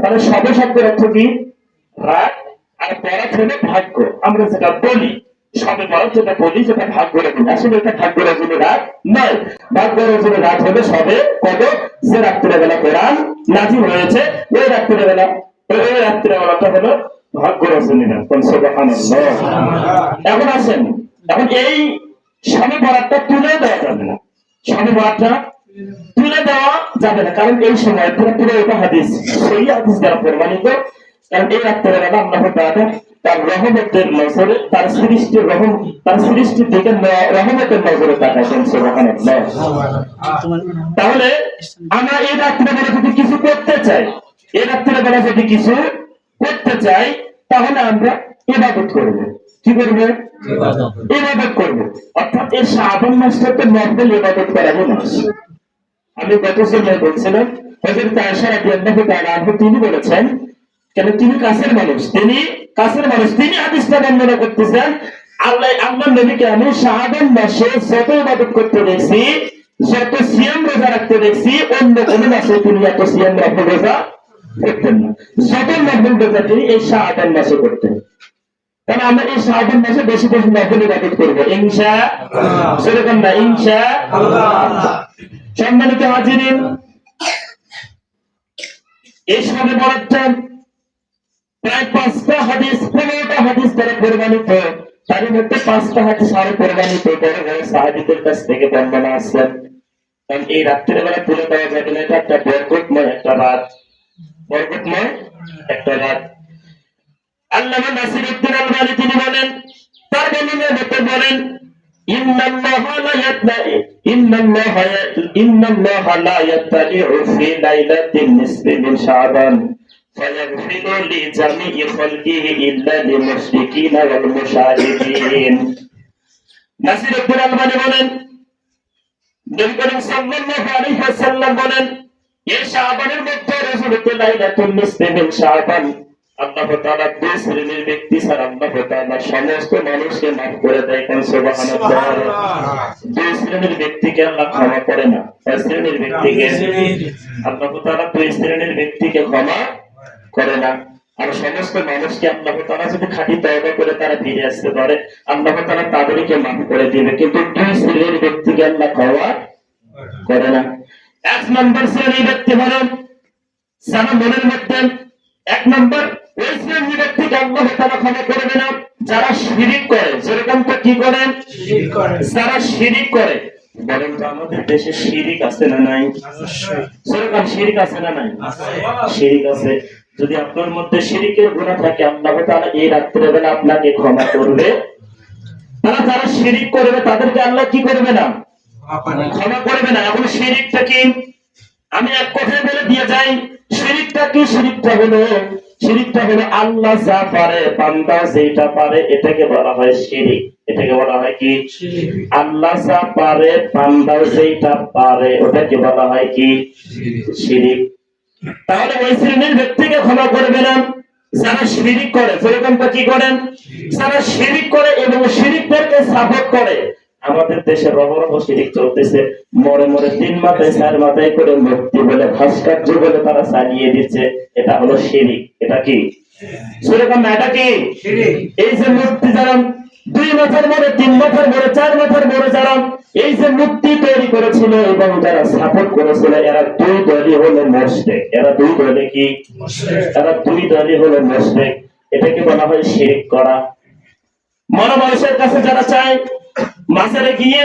তাহলে সবে শব্দের অর্থ কি? রাত আর বরাত হলো ভাগ্য আমরা যেটা বলি, সবে বরাত যেটা বলি যেটা ভাগ্য রজনী আসলে এটা ভাগ্য রজনী রাত নয়। ভাগ্য রজনী রাত হলো সবে কত যে রাত্রিবেলা কোরআন নাজিল হয়েছে, ওই রাত্রিবেলা। ওই রাত্রিবেলাটা হলো ভাগ্য রজনী রাত এখন আসেন। এখন এই স্বামী বরাতটা তুলে দেওয়া যাবে না। স্বামী বরাতটা তুলে দেওয়া যাবে না। কারণ এই সময় পুরো পুরো এটা হাদিস সেই হাদিস দ্বারা প্রমাণিত। কারণ এই রাত্রেবেলা আল্লাহ তাআলা তার রহমতের নজরে তার রহম তার রহমতের নজরে তাকাইছেন সুবহানাল্লাহ। তাহলে আমরা এই রাত্রেবেলা যদি কিছু করতে চাই এই রাত্রেবেলা যদি কিছু করতে চাই তাহলে আমরা ইবাদত করব। কি করব? ইবাদত। করব। অর্থাৎ এই শ্রাবণ মাসটা তো নকল ইবাদত করার মাস আমি গত সময় বলছিলাম হজরত আয়েশা রাদিয়াল্লাহু তাআলা তিনি বলেছেন কেন তিনি কাছের মানুষ? তিনি কাছের মানুষ তিনি হাদিসটা বর্ণনা করতেছেন আল্লাহ আল্লাহ নবীকে আমি শাহাবান মাসে যত ইবাদত করতে দেখছি যত সিয়াম রোজা রাখতে দেখছি অন্য কোনো মাসে তিনি এত সিয়াম রাখতে রোজা করতেন না। যত নকল রোজা তিনি এই শাহাবান মাসে করতেন। তাহলে আমরা এই শাহাবান মাসে বেশি বেশি নকল ইবাদত করব। ইনশা সেরকম না ইনশা সম্মানিত হাজিরিন এই বরাতটা প্রায় পাঁচটা হাদিস, পনেরোটা হাদিস তার মধ্যে পাঁচটা হাদিস আরও প্রমাণিত সাহাবিদের কাছ থেকে বর্ণনা এই রাত্রের বেলা তুলে দেওয়া যাবে না, এটা একটা বরকতময় একটা রাত। একটা রাত। আল্লাহ নাসির উদ্দিন তিনি বলেন, তার বলেন فيغفر لجميع خلقه إلا للمشركين والمشاهدين নাসির উদ্দিন আলবানি বলেন নবী করিম সাল্লাল্লাহু আলাইহি ওয়াসাল্লাম বলেন এই শাবানের মধ্যে রাসূলুল্লাহ লাইলাতুল নিসফি মিন শাবান আল্লাহ তাআলা দুই শ্রেণির ব্যক্তি ছাড়া আল্লাহ তাআলা সমস্ত মানুষকে মাফ করে দেয় কোন? সুবহানাল্লাহ। দুই শ্রেণির ব্যক্তিকে আল্লাহ ক্ষমা করে না। এক শ্রেণির ব্যক্তিকে আল্লাহ তাআলা দুই শ্রেণির ব্যক্তিকে ক্ষমা করে না। আর সমস্ত মানুষকে আল্লাহ তাআলা যদি খাঁটি তওবা করে তারা ফিরে আসতে পারে আল্লাহ তাআলা তাদেরকে মাফ করে দিবে। কিন্তু দুই শ্রেণির ব্যক্তিকে আল্লাহ ক্ষমা করে না। এক নম্বর শ্রেণির ব্যক্তি হলেন সারা মনের মধ্যে এক নম্বর আল্লাহ ক্ষমা করবে না যারা শিরিক করে যেরকম কি করেন যারা শিরিক করে বলেন তো আমাদের দেশে শিরিক আছে না নাই? সেরকম শিরিক আছে না নাই? শিরিক আছে। যদি আপনার মধ্যে শিরিকের গুণা থাকে আল্লাহ তাআলা এই রাত্রেবেলা আপনাকে ক্ষমা করবে। তারা যারা শিরিক করবে তাদেরকে আল্লাহ কি করবে না? ক্ষমা করবে না। এখন শিরিকটা কি? আমি এক কথায় বলে দিয়ে যাই শিরিকটা কি? শিরিকটা হলো শিরিকটা হলো আল্লাহ যা পারে বান্দা যেটা পারে এটাকে বলা হয় শিরিক। এটাকে বলা হয় কি? আল্লাহ যা পারে বান্দা যেটা পারে ওটাকে বলা হয় কি? শিরিক। তাহলে ওই শ্রেণির ব্যক্তিকে ক্ষমা করবে না। যারা শিরিক করে যেরকমটা কি করেন? যারা শিরিক করে এবং শিরিকদেরকে সাপোর্ট করে আমাদের দেশে রহরহ শিরিক চলতেছে। মরে মরে তিন মাথায় চার মাথায় করে মূর্তি বলে ভাস্কর্য বলে তারা চালিয়ে দিচ্ছে। এটা হলো শিরিক। এটা কি? সেরকম এটা কি? এই যে যারা দুই মাথার মরে তিন মাথার মরে চার মাথার মরে যারা এই যে তৈরি করেছিল এবং যারা সাপোর্ট করেছিল এরা দুই দলই হলো মোশরেক এরা দুই দলে কি? এরা দুই দলই হলো এটাকে বলা হয় শিরিক করা। মরা মানুষের কাছে যারা চায় মাজারে গিয়ে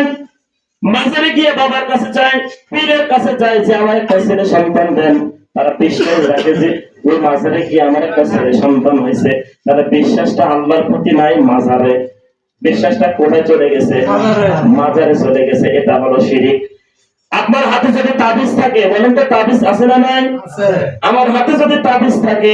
মাজারে গিয়ে বাবার কাছে চায় পীরের কাছে চায় যে আমার একটা ছেলে সন্তান দেন। তারা বিশ্বাস রাখে যে ওই মাজারে গিয়ে আমার কাছে ছেলে সন্তান হয়েছে। তারা বিশ্বাসটা আল্লাহর প্রতি নাই মাজারে। বিশ্বাসটা কোথায় চলে গেছে? মাজারে চলে গেছে। এটা হলো শিরিক। আপনার হাতে যদি তাবিজ থাকে বলেন তো তাবিজ আছে না নাই? আমার হাতে যদি তাবিজ থাকে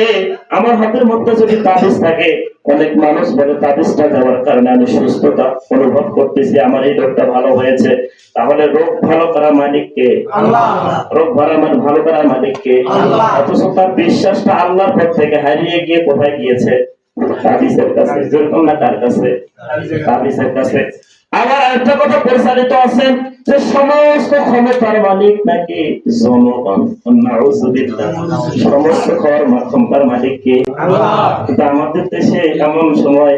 আমার হাতের মধ্যে যদি তাবিজ থাকে অনেক মানুষ বলে তাবিজটা দেওয়ার কারণে আমি সুস্থতা অনুভব করতেছি আমার এই রোগটা ভালো হয়েছে। তাহলে রোগ ভালো করা মালিককে রোগ ভালো মানে ভালো করার মালিককে অথচ তার বিশ্বাসটা আল্লাহর পথ থেকে হারিয়ে গিয়ে কোথায় গিয়েছে? তাবিজের কাছে যেরকম না কার কাছে? তাবিজের কাছে। আবার আরেকটা কথা প্রচারিত আছে যে সমস্ত ক্ষমতার মালিক নাকি জনগণ। সমস্ত ক্ষমতার মালিক কে কিন্তু আমাদের দেশে এমন সময়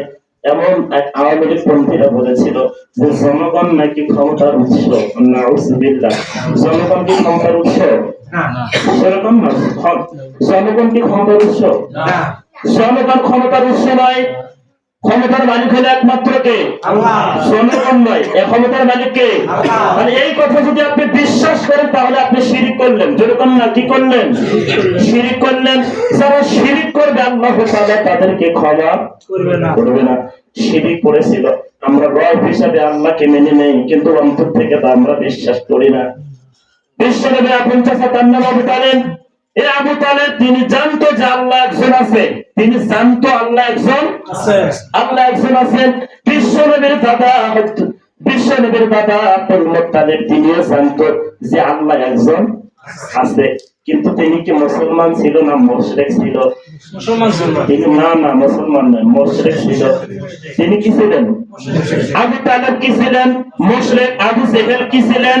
এমন এক আওয়ামী লীগ পন্থীরা বলেছিল যে জনগণ নাকি ক্ষমতার উৎস। নাউজুবিল্লাহ। জনগণ কি ক্ষমতার উৎস? সেরকম না। জনগণ কি ক্ষমতার উৎস? জনগণ ক্ষমতার উৎস নয়। ক্ষমতার মালিক হলো একমাত্র কে? নয় ক্ষমতার মালিক কে? মানে এই কথা যদি আপনি বিশ্বাস করেন তাহলে আপনি শিরিক করলেন। যেরকম না কি করলেন? শিরিক করলেন। যারা শিরিক করবে আল্লাহ তাআলা তাদেরকে ক্ষমা করবে না। করবে না। শিরিক করেছিল। আমরা রব হিসাবে আল্লাহকে মেনে নেই কিন্তু অন্তর থেকে তা আমরা বিশ্বাস করি না। বিশ্বনবী আপন চাচা তার নাম এই আবু তালেব তিনি জানতো যে আল্লাহ একজন আছে। তিনি জানতো আল্লাহ একজন আল্লাহ একজন আছেন বিশ্বনবীর দাদা হয়তো- বিশ্বনবীর দাদা আব্দুল মুত্তালিব তিনিও জানতো যে আল্লাহ একজন আছে। কিন্তু তিনি কি মুসলমান ছিল না মুশরিক ছিল? তিনি না না মুসলমান নয় মুশরিক ছিল। তিনি কি ছিলেন? আবু তালেব কি ছিলেন? মুশরিক আবু জেহেল কি ছিলেন?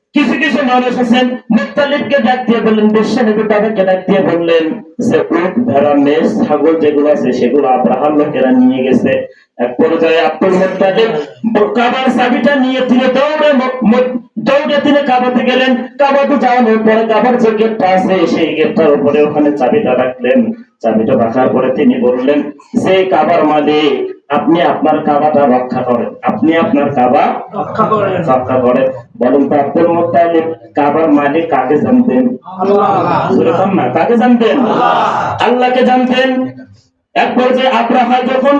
কিছু কিছু মানুষ আছেন মুক্তালিবকে ডাক দিয়ে বললেন বিশ্বনবী তাদেরকে ডাক দিয়ে বললেন যে উট ভেড়া মেষ ছাগল যেগুলো আছে সেগুলো আব্রাহাম লোকেরা নিয়ে গেছে। এক পর্যায়ে আব্দুল মুক্তালিব কাবার চাবিটা নিয়ে তিনি দৌড়ে দৌড়ে তিনি কাবাতে গেলেন। কাবাতে যাওয়ানোর পরে কাবার যে গেটটা আছে সেই গেটটার উপরে ওখানে চাবিটা রাখলেন। চাবিটা রাখার পরে তিনি বললেন যে কাবার মালিক আপনি আপনার কাবাটা রক্ষা করেন। আপনি আপনার কাবা রক্ষা করেন। রক্ষা করেন। বলুন তো আব্দুল মুত্তালিব কাবার মালিক কাকে জানতেন? সেরকম না কাকে জানতেন? আল্লাহকে জানতেন। এক পর্যায়ে আব্রাহা যখন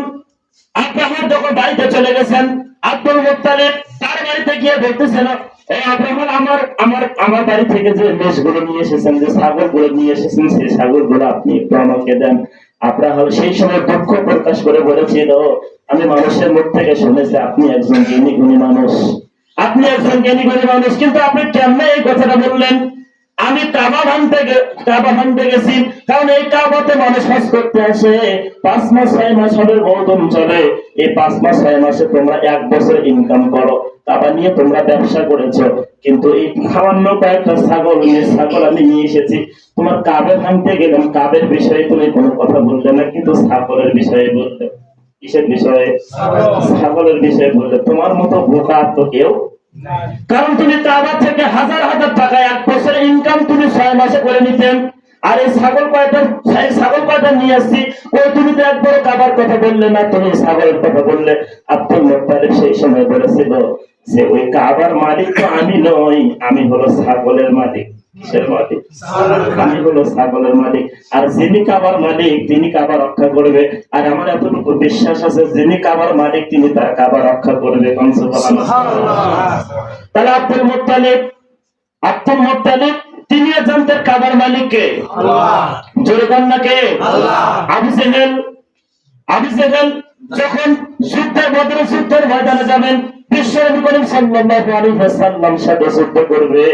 আব্রাহা যখন বাড়িতে চলে গেছেন আব্দুল মুত্তালিব তার বাড়িতে গিয়ে বলতেছেন আব্রাহাম আমার আমার আমার বাড়ি থেকে যে মেষগুলো নিয়ে এসেছেন যে ছাগলগুলো নিয়ে এসেছেন সেই ছাগলগুলো আপনি একটু আমাকে দেন। আব্রাহাম সেই সময় দুঃখ প্রকাশ করে বলেছিল আমি মানুষের মুখ থেকে শুনেছি আপনি একজন জ্ঞানী গুণী মানুষ। আপনি একজন জ্ঞানী গুণী মানুষ কিন্তু আপনি কেমনে এই কথাটা বললেন? আমি কাবা ভাঙতে কাবা ভাঙতে গেছি কারণ এই কাবাতে মানুষ হজ করতে আসে। পাঁচ মাস ছয় মাস হবে গৌতম চলে। এই পাঁচ মাস ছয় মাসে তোমরা এক বছর ইনকাম করো। কাবা নিয়ে তোমরা ব্যবসা করেছ। কিন্তু এই সামান্য কয়েকটা ছাগল নিয়ে ছাগল আমি নিয়ে এসেছি। তোমার কাবে ভাঙতে গেলাম কাবের বিষয়ে তুমি কোনো কথা বললে না কিন্তু ছাগলের বিষয়ে বললে। কিসের বিষয়ে? ছাগলের বিষয়ে বললে। তোমার মতো বোকা তো কেউ কারণ তুমি তাবার থেকে হাজার হাজার টাকা, এক বছর ইনকাম তুমি ছয় মাসে করে নিতেন। আর এই ছাগল কয়টা ছাগল কয়টা নিয়ে আসছি? ওই তুমি তো একবার কাবার কথা বললে না, তুমি ছাগলের কথা বললে। আব্দুল মুত্তালিব সেই সময় বলেছিল যে, ওই কাবার মালিক তো আমি নই, আমি হলো ছাগলের মালিক। কিসের মালিক? আমি হলো ছাগলের মালিক। আর যিনি কাবার মালিক তিনি কাবা রক্ষা করবে। আর আমার এতটুকু বিশ্বাস আছে যিনি কাবার মালিক তিনি তার কাবা রক্ষা করবে। তাহলে আব্দুল মুত্তালিব আব্দুল মুত্তালিব তিনি জানতেন কাবার মালিককে জোরে কন্যাকে আবু জেহেল। আবু জেহেল যখন যুদ্ধে বদর যুদ্ধের ময়দানে যাবেন বিশ্বনবী করিম সাল্লাল্লাহু আলাইহি ওয়াসাল্লাম সাথে যুদ্ধ করবে।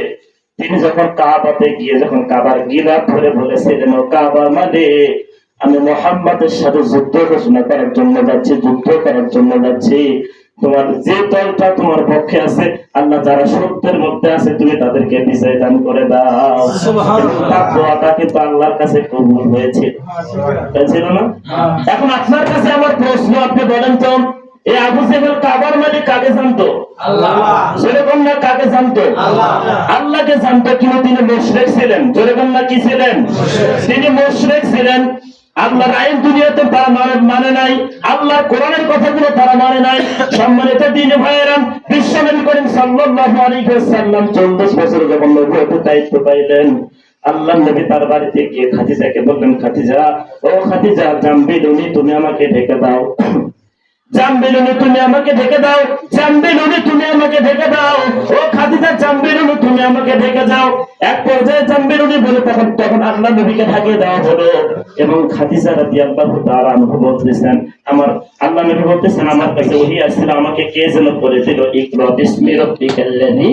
তিনি যখন কাবাতে গিয়ে যখন কাবার গিলাপ ধরে বলেছিলেন ও কাবার মানে আমি মোহাম্মদের সাথে যুদ্ধ ঘোষণা করার জন্য যাচ্ছি যুদ্ধ করার জন্য যাচ্ছি। তোমার যে দলটা তোমার পক্ষে আছে আল্লাহ যারা সত্যের মধ্যে আছে তুমি তাদেরকে বিজয় দান করে দাও। তার দোয়াটা কিন্তু আল্লাহর কাছে কবুল হয়েছে। না? এখন আপনার কাছে আমার প্রশ্ন আপনি বলেন তো এই আবু জেহেল কাবার মালিক কাকে জানতো? সেরকম না কাকে জানতো? আল্লাহকে জানতো কিন্তু তিনি মুশরিক ছিলেন। যেরকম না কি ছিলেন? তিনি মুশরিক ছিলেন। আল্লাহর আইন দুনিয়াতে তারা মানে মানে নাই। আল্লাহর কোরআনের কথাগুলো তারা মানে নাই। সম্মানিত দিন ভাইয়েরা বিশ্বনবী করিম সাল্লাল্লাহু আলাইহি ওয়াসাল্লাম 14 বছর যখন নবুয়তের দায়িত্ব পাইলেন আল্লাহ নবী তার বাড়িতে গিয়ে খাদিজাকে বললেন খাদিজা ও খাদিজা জাম্বিলুনি তুমি আমাকে ডেকে দাও। তুমি আমাকে ঢেকে দাও। তুমি আমাকে ঢেকে দাও। ও খাদিজা তুমি আমাকে ঢেকে দাও এক পর্যায়ে বলে তখন তখন আল্লাহ নবীকে এবং খাদিজা রাদিয়াল্লাহু তাআলা আনহু বলতেছেন, আমার আল্লাহ নবী বলতেছেন, আমার কাছে ওহী আসছিল, আমাকে কে যেন করে দিল, ইকরা বিসমি রাব্বিকাল্লাযী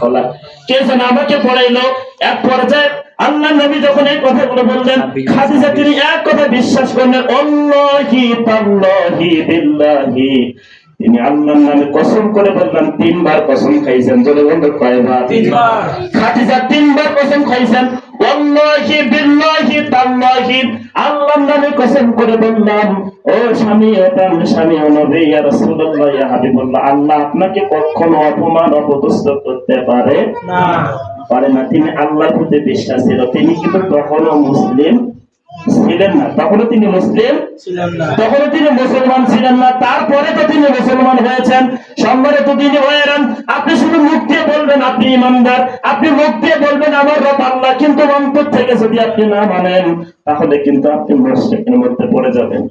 খলাক। কে যেন আমাকে পড়াইলো। এক পর্যায়ে আল্লাহ নবী যখন এই কথাগুলো বললেন খাদিজা তিনি এক কথা বিশ্বাস করলেন অল্লাহি তাল্লাহি বিল্লাহি। তিনি আল্লাহর নামে কসম করে বললেন তিনবার কসম খাইছেন। যদি বলতে কয়বার? তিনবার। খাদিজা তিনবার কসম খাইছেন ওয়াল্লাহি বিল্লাহি তাল্লাহি। আল্লাহর নামে কসম করে বললাম ও স্বামী প্রাণ স্বামী ও নবী ইয়া রাসূলুল্লাহ ইয়া হাবিবুল্লাহ আল্লাহ আপনাকে কখনো অপমান অপদস্থ করতে পারে? না। পারে না। তিনি আল্লাহর প্রতি বিশ্বাস ছিল। তিনি কিন্তু তখনও মুসলিম ছিলেন না। তখনও তিনি মুসলিম তখনও তিনি মুসলমান ছিলেন না। তারপরে তো তিনি মুসলমান হয়েছেন। সম্মানিত তিনি হয়েছেন আপনি শুধু মুখ দিয়ে বলবেন আপনি ইমানদার। আপনি মুখ দিয়ে বলবেন আমার রব আল্লাহ। কিন্তু অন্তর থেকে যদি আপনি না মানেন তাহলে কিন্তু আপনি মুশরিকের মধ্যে পড়ে যাবেন।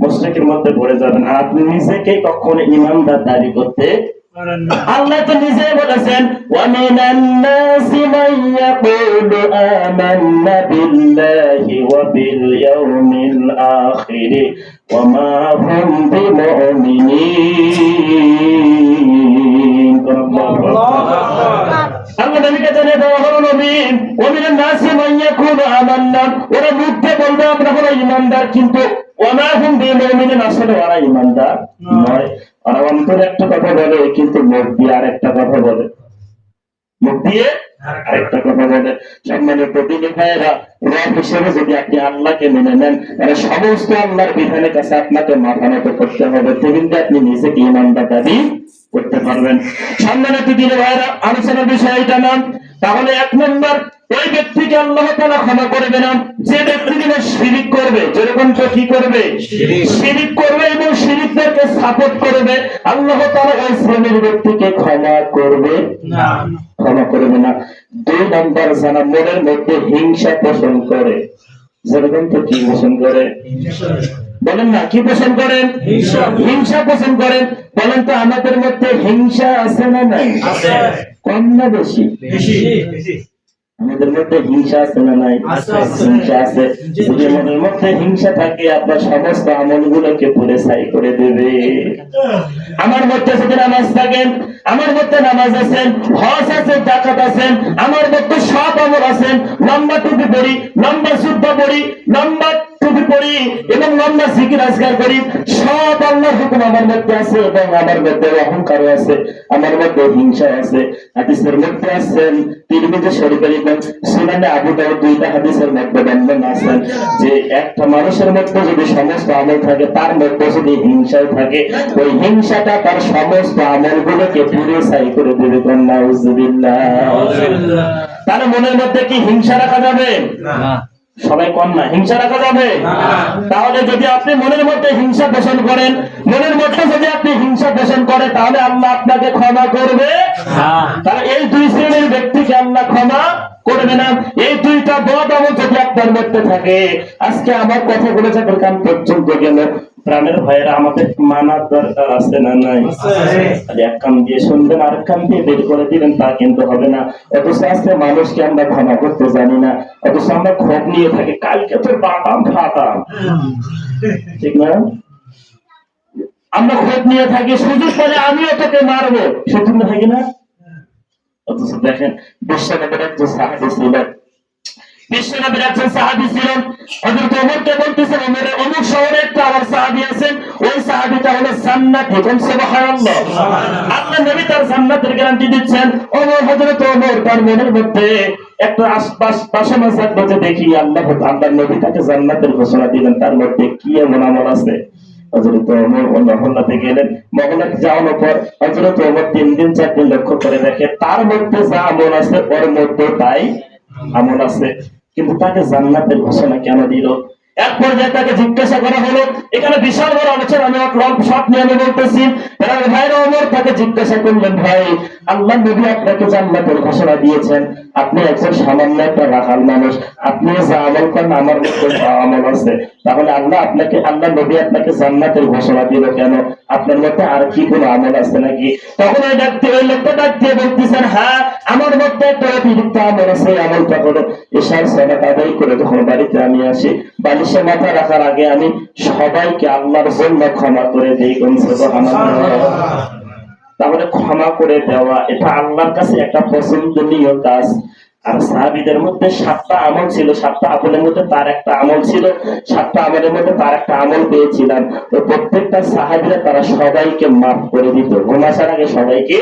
মুশরিকের মধ্যে পড়ে যাবেন। আর আপনি নিজেকে কখনো ইমানদার দাবি করতে আল্লাহ তো নিজে বলেছেন ওয়ামিনান নাসি মান ইয়াকুলু আমান্না বিল্লাহি ওয়া বিল ইয়াউমিল আখির ওয়া মা হুম বিমুমিনিন। আল্লাহ নবীকে জানিয়ে দেওয়া হলো নবী ওয়ামিনান নাসি মান ইয়াকুলু আমান্না। ওরা মুখে বলবে আমরা হলো ঈমানদার কিন্তু ওনা হুম বিমুমিনিন আসলে ওরা ইমানদার নয়। ওরা অন্তরে একটা কথা বলে কিন্তু মুখ দিয়ে আরেকটা কথা বলে। মুখ দিয়ে আরেকটা কথা বলে। সম্মানের প্রতিনিধি ভাইয়েরা রব হিসেবে যদি আপনি আল্লাহকে মেনে নেন তাহলে সমস্ত আল্লাহর বিধানের কাছে আপনাকে মাথা নত করতে হবে। তেমনি আপনি নিজেকে ইমানদার দাবি করতে পারবেন। সম্মানের প্রতিনিধি ভাইয়েরা আলোচনার বিষয় এটা নাম তাহলে এক নম্বর ওই ব্যক্তিকে আল্লাহ তালা ক্ষমা করবে না যে ব্যক্তি কিনা শিরিক করবে যেরকম তো কি করবে? শিরিক। করবে এবং শিরিকদেরকে সাপোর্ট করবে। আল্লাহ তালা ওই শ্রেণির ব্যক্তিকে ক্ষমা করবে? না। ক্ষমা করবে না। দুই নম্বর যারা মনের মধ্যে হিংসা পোষণ করে যেরকম তো কি পোষণ করে। বলেন না কি পোষণ করেন? হিংসা। হিংসা পোষণ করেন। বলেন তো আমাদের মধ্যে হিংসা আছে না নাই? কম না বেশি? আমাদের মধ্যে হিংসা আছে না নাই। হিংসা আছে। যদি মনের মধ্যে হিংসা থাকে আপনার সমস্ত আমলগুলোকে পুরে ছাই করে দেবে। আমার মধ্যে যদি নামাজ থাকেন আমার মধ্যে নামাজ আছেন হজ আছে জাকাত আছেন আমার মধ্যে সব আমল আছেন লম্বা টুপি পড়ি লম্বা সুদ্ধা পড়ি লম্বা টুপি পড়ি এবং লম্বা জিকির আজকার করি। সব আল্লাহর হুকুম আমার মধ্যে আছে এবং আমার মধ্যে অহংকার আছে আমার মধ্যে হিংসা আছে। হাদিসের মধ্যে আছেন তিরমিজি শরীফের এবং সুনানে আবু দাউদ দুইটা হাদিসের মধ্যে বন্ধন আছেন যে একটা মানুষের মধ্যে যদি সমস্ত আমল থাকে তার মধ্যে যদি হিংসাও থাকে ওই হিংসাটা তার সমস্ত আমলগুলোকে পুরে ছাই করে দেবে। কন্যা তাহলে মনের মধ্যে কি হিংসা রাখা যাবে? না। সবাই কম না। হিংসা রাখা যাবে? তাহলে যদি আপনি মনের মধ্যে হিংসা পোষণ করেন মনের মধ্যে যদি আপনি হিংসা পোষণ করেন তাহলে আল্লাহ আপনাকে ক্ষমা করবে। তাহলে এই দুই শ্রেণির ব্যক্তিকে আল্লাহ ক্ষমা করবে না। এই দুইটা বদ আমল যদি আপনার মধ্যে থাকে আজকে আমার কথাগুলো বলেছে কান পর্যন্ত গেল প্রাণের ভয়েরা আমাদের মানার দরকার আছে না নাই? এক কান দিয়ে শুনবেন আর কান দিয়ে বের করে দিবেন তা কিন্তু হবে না। অথচ আজকে মানুষকে আমরা ক্ষমা করতে জানি না। অথচ আমরা ক্ষোভ নিয়ে থাকি কালকে তো বাটাম ফাটাম ঠিক না? আমরা ক্ষোভ নিয়ে থাকি সুযোগ পেলে আমিও তোকে মারবো। না থাকি না? অথচ দেখেন বিশ্বনগর একজন সাহাবি ছিলেন বিশ্বনবীর একজন সাহাবি ছিলেন। হযরত বলতেছেন, ওমরের শহরে একটা আমার সাহাবি আছেন। ওই সাহাবিটা হলো জান্নাত এখন সুবহানাল্লাহ। আল্লাহ নবী তার জান্নাতের গ্যারান্টি দিচ্ছেন, ওমর, হযরত ওমর, তার মনের মধ্যে একটা আশপাশ জাগলো যে দেখি আল্লাহ আল্লাহ নবী তাকে জান্নাতের ঘোষণা দিলেন। তার মধ্যে কি এমন আমল আছে? হযরত ওমর মহল্লাতে গেলেন। মহল্লাতে যাওয়ার পর হযরত ওমর তিন দিন, চার দিন লক্ষ্য করে দেখে, তার মধ্যে যা আমল আছে, ওর মধ্যে তাই আমল আছে। কিন্তু তাকে জান্নাতের ঘোষণা কেন দিল? এক পর্যায়ে তাকে জিজ্ঞাসা করা হলো, এখানে বিশাল বড় আলোচনা, আমি এক লম্ব শট নিয়ে আমি বলতেছি ভাইরা ওমর তাকে জিজ্ঞাসা করলেন, ভাই, আল্লাহ নবী আপনাকে জান্নাতের ঘোষণা দিয়েছেন। আপনি একজন সামান্য একটা রাখাল মানুষ। আপনি যা আমল করেন, আমার মধ্যে আমল আছে। তাহলে আল্লাহ আপনাকে, আল্লাহ নবী আপনাকে জান্নাতের ঘোষণা দিল কেন? আপনার মধ্যে আর কি কোনো আমল আছে নাকি? তখন ওই ডাকতে ওই লোকটা ডাক দিয়ে বলতেছেন হ্যাঁ আমার মধ্যে একটা অতিরিক্ত আমল আছে এই আমলটা হলো এসার সলাত আদায় করে যখন বাড়িতে আমি আসি বালিশে মাথা রাখার আগে আমি সবাইকে আল্লাহর জন্য ক্ষমা করে দিই কোন তাহলে ক্ষমা করে দেওয়া এটা আল্লাহর কাছে একটা পছন্দনীয় কাজ। আর সাহাবিদের মধ্যে সাতটা আমল ছিল, সাতটা আমলের মধ্যে তার একটা আমল ছিল, সাতটা আমলের মধ্যে তার একটা আমল পেয়েছিলাম তো প্রত্যেকটা সাহাবিরা তারা সবাইকে মাফ করে দিত ঘুমাসার আগে সবাইকে।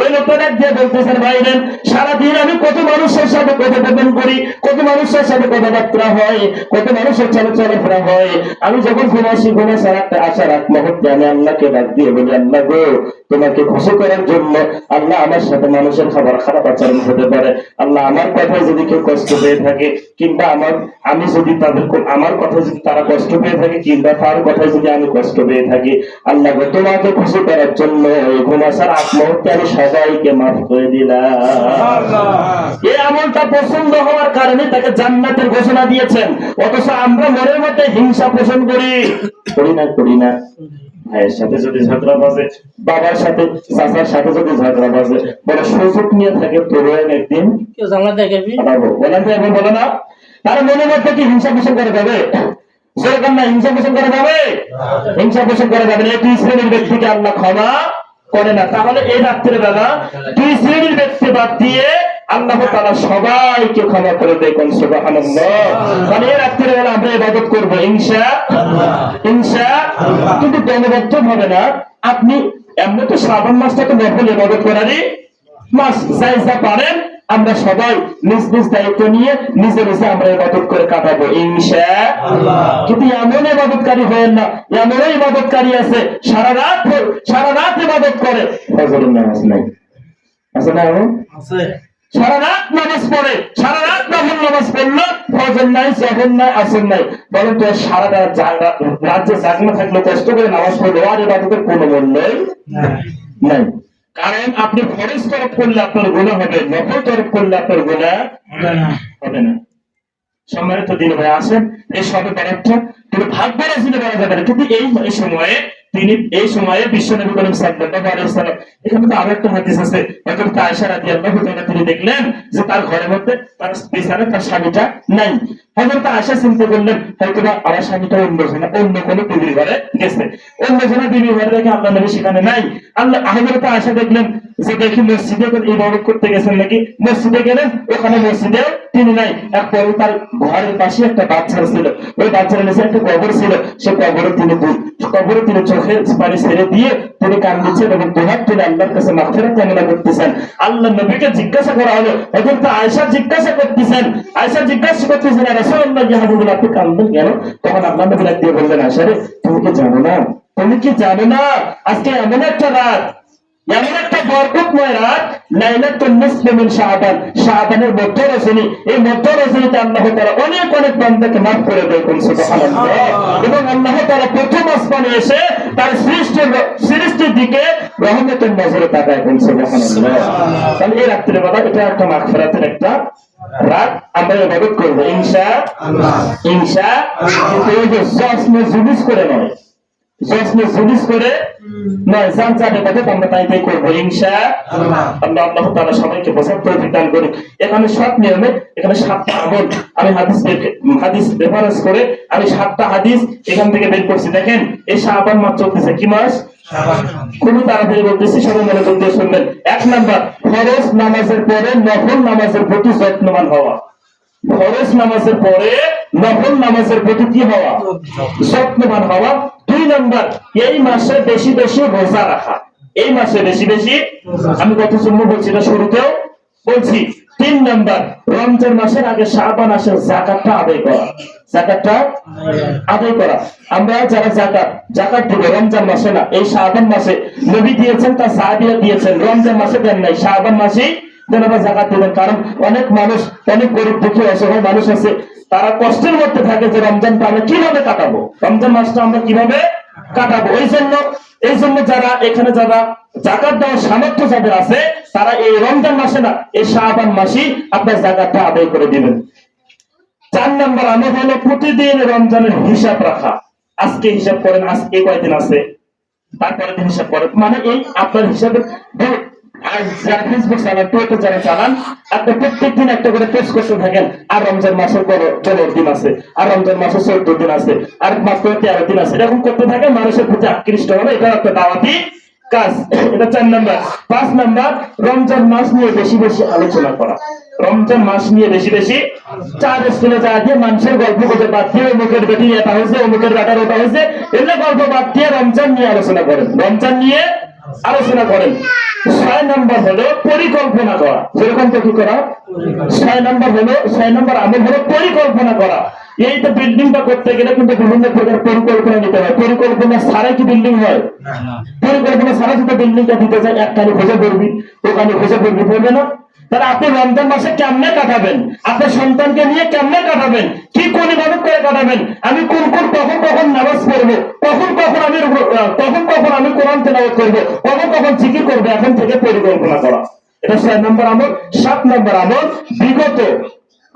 ওই লোকটা বলতেছেন সারাদিন আমি কত মানুষের সাথে করি, কত মানুষের সাথে কথাবার্তা হয়, কত মানুষের হয়। আমি যখন ঘুমে সারাটা আসার আমি আল্লাহকে ডাক দিয়ে বলি, আল্লাহ গো, তোমাকে খুশি করার জন্য আল্লাহ আমার সাথে মানুষের খাবার খারাপ আচরণ হতে পারে। আল্লাহ আমার কথায় যদি কেউ কষ্ট পেয়ে থাকে, কিংবা আমার, আমি যদি তাদের আমার কথা যদি তারা কষ্ট পেয়ে থাকে, কিংবা তার কথায় যদি আমি কষ্ট পেয়ে থাকি, আল্লাহ তোমাকে খুশি করার জন্য আগ মুহূর্তে আমি সবাইকে মাফ করে দিলাম। এই আমলটা পছন্দ হওয়ার কারণে তাকে জান্নাতের ঘোষণা দিয়েছেন। অথচ আমরা মনের মধ্যে হিংসা পোষণ করি। করি না করি না। ভাইয়ের সাথে যদি ঝগড়া বাজে বাবার সাথে চাচার সাথে যদি ঝগড়া বাজে বলে সুযোগ নিয়ে থাকে তোর একদিন কেউ জানলা দেখাবি? বলেন তো এখন বলে না। তার মনের মধ্যে কি হিংসা পোষণ করা যাবে? সেরকম না হিংসা পোষণ করা যাবে হিংসা পোষণ করা যাবে না। দুই শ্রেণির ব্যক্তিকে আল্লাহ ক্ষমা করে না। তাহলে এই রাত্রে বেলা দুই শ্রেণির ব্যক্তি বাদ দিয়ে আল্লাহ তারা সবাইকে ক্ষমা করে দেয় কোন সুবহানাল্লাহ। মানে এই রাত্রে বেলা আমরা ইবাদত করব হিংসা হিংসা কিন্তু দলবদ্ধ হবে না আপনি এমনি তো শ্রাবণ মাসটা তো নকল ইবাদত করারই মাস। যাই যা পারেন আমরা সবাই নিজ নিজ দায়িত্ব নিয়ে নিজে নিজে আমরা ইবাদত করে কাটাবো ইনশা কিন্তু এমন ইবাদতকারী হয়েন না এমন ইবাদতকারী আছে সারা রাত সারা রাত ইবাদত করে ফজরের নামাজ নাই। আছে না? আছে। সারা রাত নামাজ পড়ে সারা রাত নফল নামাজ পড়ল ফজর নাই জহর নাই আসর নাই। বলেন তো সারা রাত রাজ্যে জাগনা থাকলে কষ্ট করে নামাজ পড়ল আর ইবাদতের কোনো মূল্যই নাই। কারণ আপনি ফরজ তরফ করলে আপনার গোলা হবে নকল তরফ করলে আপনার গোলা হবে না। সম্মানিত দিন ভাই আসেন এই সবে বেড়াচ্ছ কিন্তু রাশিতে বেড়া যাবে না। কিন্তু এই সময়ে তিনি এই সময়ে বিশ্ব নবী করিম সাল্লাল্লাহু এখানে তো আরও একটা হাদিস আছে। হযরত আয়েশা রাদিয়াল্লাহু তাআলা তিনি দেখলেন যে তার ঘরের মধ্যে তার বিছানায় তার স্বামীটা নাই। হযরত আয়েশা চিন্তা করলেন হয়তো আমার স্বামীটা অন্য জনা অন্য কোনো বিবির ঘরে গেছে। অন্য জনা বিবির ঘরে রেখে আল্লাহ নবী সেখানে নাই। আল্লাহ হযরত আয়েশা দেখলেন যে দেখি মসজিদে কোন ইবাদত করতে গেছেন নাকি? মসজিদে গেলেন, ওখানে মসজিদে তিনি নাই। একবার তার ঘরের পাশে একটা বাচ্চা ছিল। ওই বাচ্চার নিচে একটা কবর ছিল। সে কবরে তিনি দু- কবরে তিনি চোখের নবীকে জিজ্ঞাসা করা হলো, হযরত আয়সা জিজ্ঞাসা করতেছেন? আয়সা জিজ্ঞাসা করতেছেন রাসূলুল্লাহ আপনি কান্দেন কেন? তখন আল্লাহ দিয়ে বললেন, আয়েশা রে, তুমি কি জানো না? তুমি কি জানো না? আজকে এমন একটা রাত, এমন একটা বরকতময় রাত লাইলাতুল নিসফি শাবান। শাবানের মধ্য রজনী। এই মধ্য রজনীতে আল্লাহ তাআলা অনেক অনেক বান্দাকে মাফ করে দেয় কোন সুবহানাল্লাহ। এবং আল্লাহ তাআলা প্রথম আসমানে এসে তার সৃষ্টির সৃষ্টির দিকে রহমতের নজরে তাকায় কোন সুবহানাল্লাহ। তাহলে এই রাত্রে বেলা এটা একটা মাগফিরাতের একটা রাত। আমরা ইবাদত করব। ইনশাআল্লাহ ইনশাআল্লাহ কিন্তু এই যে জুলুস করে নয়। জশ্নে জুলুস করে নয় জান জানে কথা আমরা তাই তাই করব ইনশা আল্লাহ। আল্লাহ তাআলা সবাইকে বোঝার তৌফিক দান করুন এখানে সব নিয়মে এখানে সাতটা আমল। আমি হাদিস হাদিস রেফারেন্স করে আমি সাতটা হাদিস এখান থেকে বের করছি। দেখেন এই শাবান মাস চলতেছে কি মাস? খুবই তাড়াতাড়ি বলতেছি সবাই মনোযোগ দিয়ে শুনবেন। এক নাম্বার ফরজ নামাজের পরে নফল নামাজের প্রতি যত্নবান হওয়া। ফরজ নামাজের পরে নফল নামাজের প্রতি কি হওয়া? যত্নবান হওয়া। দুই নাম্বার, এই মাসে বেশি বেশি রোজা রাখা। এই মাসে বেশি বেশি, আমি কত জন্য বলছি না শুরুতেও, বলছি তিন নাম্বার, রমজান মাসের আগে শাবান মাসের জাকাতটা আদায় করা। জাকাতটা আদায় করা। আমরা যারা জাকাত জাকাত দিব, রমজান মাসে না, এই শাবান মাসে নবী দিয়েছেন, তার সাহাবিয়া দিয়েছেন, রমজান মাসে দেন নাই, শাবান মাসেই জাকাত দেবেন। কারণ অনেক মানুষ, অনেক গরিব দুঃখী, অসহায় মানুষ আছে তারা কষ্টের মধ্যে থাকে যে রমজানটা আমরা কীভাবে কাটাবো? রমজান মাসটা আমরা কীভাবে কাটাবো? এই জন্য এই জন্য যারা এখানে যারা জাকাত দেওয়ার সামর্থ্য যাদের আছে তারা এই রমজান মাসে না এই শাহবান মাসেই আপনার জাকাতটা আদায় করে দিবেন। চার নাম্বার আমল হলো প্রতিদিন রমজানের হিসাব রাখা। আজকে হিসাব করেন আজকে কয়দিন আছে? তারপরে হিসাব করেন। মানে এই আপনার হিসাবে ধরুন, রমজান নাম্বার। পাঁচ রমজান মাস নিয়ে বেশি বেশি আলোচনা করা। রমজান মাস নিয়ে বেশি বেশি চার স্কুলে যা দিয়ে মানুষের গল্প করতে বাদ দিয়ে অমুকের বেটি এটা হয়েছে, অমুকের বেটার ওটা হয়েছে, এগুলো গল্প বাদ দিয়ে রমজান নিয়ে আলোচনা করেন। রমজান নিয়ে আলোচনা করেন। ছয় নম্বর হলো পরিকল্পনা করা। যেরকম তো কি করা? ছয় নম্বর হলো, ছয় নম্বর আমল হলো পরিকল্পনা করা। এই তো বিল্ডিংটা করতে গেলে কিন্তু বিভিন্ন প্রকার পরিকল্পনা নিতে হয়। পরিকল্পনা ছাড়া কি বিল্ডিং হয়? পরিকল্পনা ছাড়া যদি বিল্ডিংটা দিতে যায়। একখানে খোঁজে পড়বি ওখানে খোঁজে পড়বি পড়বে না। তাহলে আপনি রমজান মাসে কেমনে কাটাবেন? আপনার সন্তানকে নিয়ে কেমনে কাটাবেন? কি কোন ইবাদত করে কাটাবেন? আমি কোন কোন কখন কখন নামাজ পড়ব? কখন কখন আমি কখন তেলাওয়াত করব। কখন কখন জিকির করব, এখন থেকে পরিকল্পনা করা। এটা ছয় নম্বর আমল। সাত নম্বর আমল, বিগত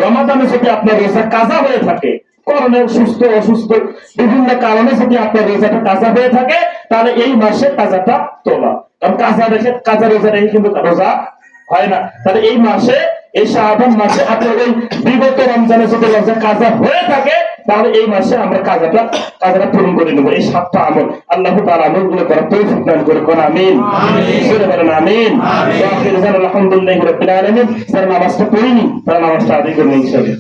রমাদানে যদি আপনার রোজা কাজা হয়ে থাকে। করণের সুস্থ, অসুস্থ বিভিন্ন কারণে যদি আপনার রোজাটা কাজা হয়ে থাকে। তাহলে এই মাসে কাজাটা তোলা। কারণ কাজা রেখে কাজা রোজা রেখে কিন্তু রোজা হয় না। তাহলে এই মাসে এই শাহবান মাসে আপনার এই বিগত রমজানের সাথে রমজান কাজা হয়ে থাকে তাহলে এই মাসে আমরা কাজাটা কাজাটা পূরণ করে নেব। এই সাতটা আমল। আল্লাহ তার আমলগুলো করা তৌফিক দান করে। কোন আমিন। সুরে বলেন আমিন। আলহামদুলিল্লাহ রাব্বিল আলামিন। যারা নামাজটা পড়িনি তারা নামাজটা আদায় করবে ইনশাআল্লাহ।